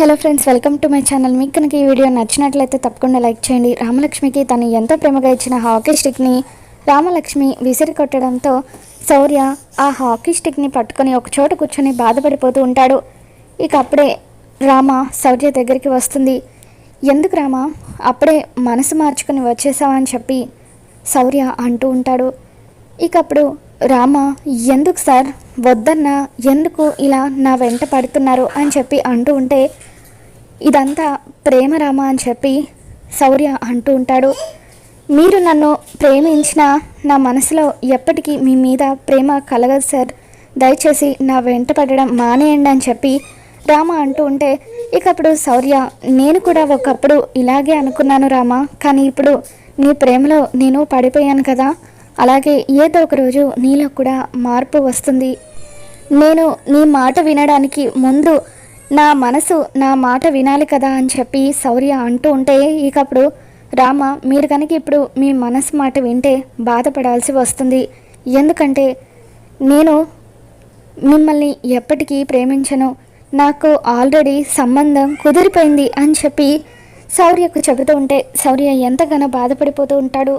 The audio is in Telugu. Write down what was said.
Hello friends welcome to my channel మీకు కనుక ఈ వీడియో నచ్చినట్లయితే తప్పకుండా లైక్ చేయండి. రామలక్ష్మికి తను ఎంతో ప్రేమగా ఇచ్చిన హాకీ స్టిక్ని రామలక్ష్మి విసిరి కొట్టడంతో శౌర్య ఆ హాకీ స్టిక్ని పట్టుకొని ఒక చోట కూర్చొని బాధపడిపోతూ ఉంటాడు. ఇక అప్పుడే రామ శౌర్య దగ్గరికి వస్తుంది. ఎందుకు రామ? అప్పుడే మనసు మార్చుకొని వచ్చేసావని చెప్పి శౌర్య అంటూ ఉంటాడు. ఇక అప్పుడు రామ ఎందుకు సార్? వద్దన్నా ఎందుకు ఇలా నా వెంట పడుతున్నారు? అని చెప్పి అంటూ ఉంటే ఇదంతా ప్రేమ రామ అని చెప్పి శౌర్య అంటూ ఉంటాడు. మీరు నన్ను ప్రేమించిన నా మనసులో ఎప్పటికీ మీ మీద ప్రేమ కలగదు సార్. దయచేసి నా వెంట పడడం మానేయండి అని చెప్పి రామ అంటూ ఉంటే ఇక అప్పుడు శౌర్య నేను కూడా ఒకప్పుడు ఇలాగే అనుకున్నాను రామ. కానీ ఇప్పుడు నీ ప్రేమలో నేను పడిపోయాను కదా. అలాగే ఏదో ఒక రోజు నీలో కూడా మార్పు వస్తుంది. నేను నీ మాట వినడానికి ముందు నా మనసు నా మాట వినాలి కదా అని చెప్పి శౌర్య అంటూ ఉంటే ఇకప్పుడు రామ మీరు కనుక ఇప్పుడు మీ మనసు మాట వింటే బాధపడాల్సి వస్తుంది. ఎందుకంటే నేను మిమ్మల్ని ఎప్పటికీ ప్రేమించను. నాకు ఆల్రెడీ సంబంధం కుదిరిపోయింది అని చెప్పి శౌర్యకు చెబుతూ ఉంటే శౌర్య ఎంతగానో బాధపడిపోతూ ఉంటాడు.